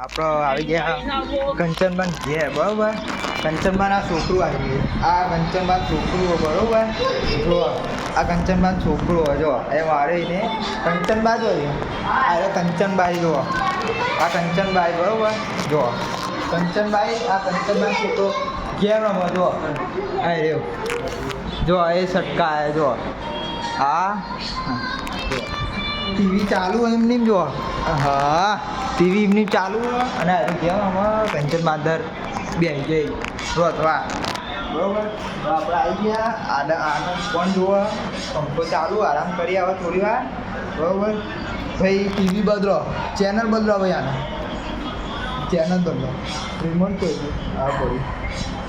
આપણો આવી ગયા. કંચનબાન ઘેર બરોબર? કંચનબાન આ છોકરું આવી ગયું. આ કંચનબાન છોકરું હોય, બરોબર? જો આ કંચનબાન છોકરું હોય, જો એ મારે એને કંચનબા જો આ એ કંચનબાઈ જો. આ કંચનબાઈ બરોબર? જો. કંચનબાઈ આ કંચનબાન છોકરો ઘેર રમો જો. આ રહ્યો. જો એ સટકા જો. આ ટીવી ચાલુ હોય એમની જો હા, ટીવી એમની ચાલુ અને હજુ કેમ આમાં કંચન માધર બેસી જઈ રોતવા બરોબર? આપણે આવી ગયા. આનંદ આનંદ પણ જોવા? પંખો ચાલુ, આરામ કરી આવે થોડી વાર. બરોબર? ભાઈ, ટીવી બદલો. ચેનલ બદલો ભાઈ આને. ચેનલ બદલો. રિમોટ તો હા બોલી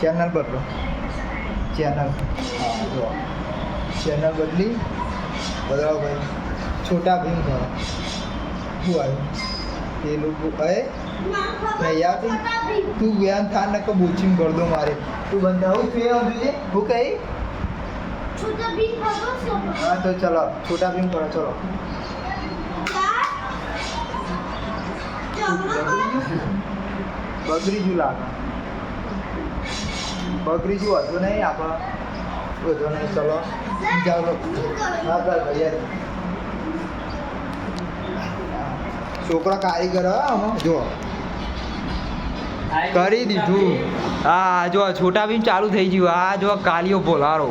ચેનલ બદલો. ચેનલ. હા ચેનલ બદલી. બદલાવો ભાઈ. છોટા ભીમ કરો શું આવ્યું પેલું એ નહીં આવતી તું વ્યાન થા ને કે બોચિંગ કર દો મારે તું બંધ હું ફે હજુ છે હું કઈ હા તો चलो છોટા भीम કરો ચલો બગરી જુ લાગે બગરી જુ હતું નહીં આપણે બધો નહીં ચલો જાઓ હા ભાઈ છોકરા કારીગર હો આમાં જો કરી દીધું. હા જો છોટા ભીમ ચાલુ થઈ ગયું. આ જો કાલિયો બોલારો.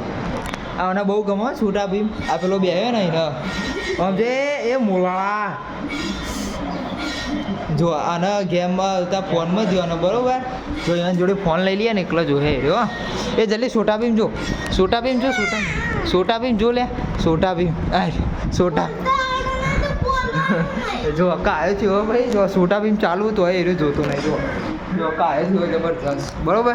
આ મને બહુ ગમે છોટા ભીમ. આ પેલો બે ને એને. સમજે? એ મોલાળા. જો આને ગેમમાં આવતા ફોનમાં જ જોવાનો બરોબર? જો એના જોડે ફોન લઈ લઈએ ને એકલો જો હે રહ્યો એ જલ્દી છોટા ભીમ જો. છોટા ભીમ જો છોટા છોટા ભીમ જો લે. છોટા ભીમ. છોટા. જો, કાયો છે હો ભાઈ. જો છોટા બીમ ચાલુ તો એ જોતું નહીં. જો જો, કાયો થયો જબરજસ્ત. બરોબર?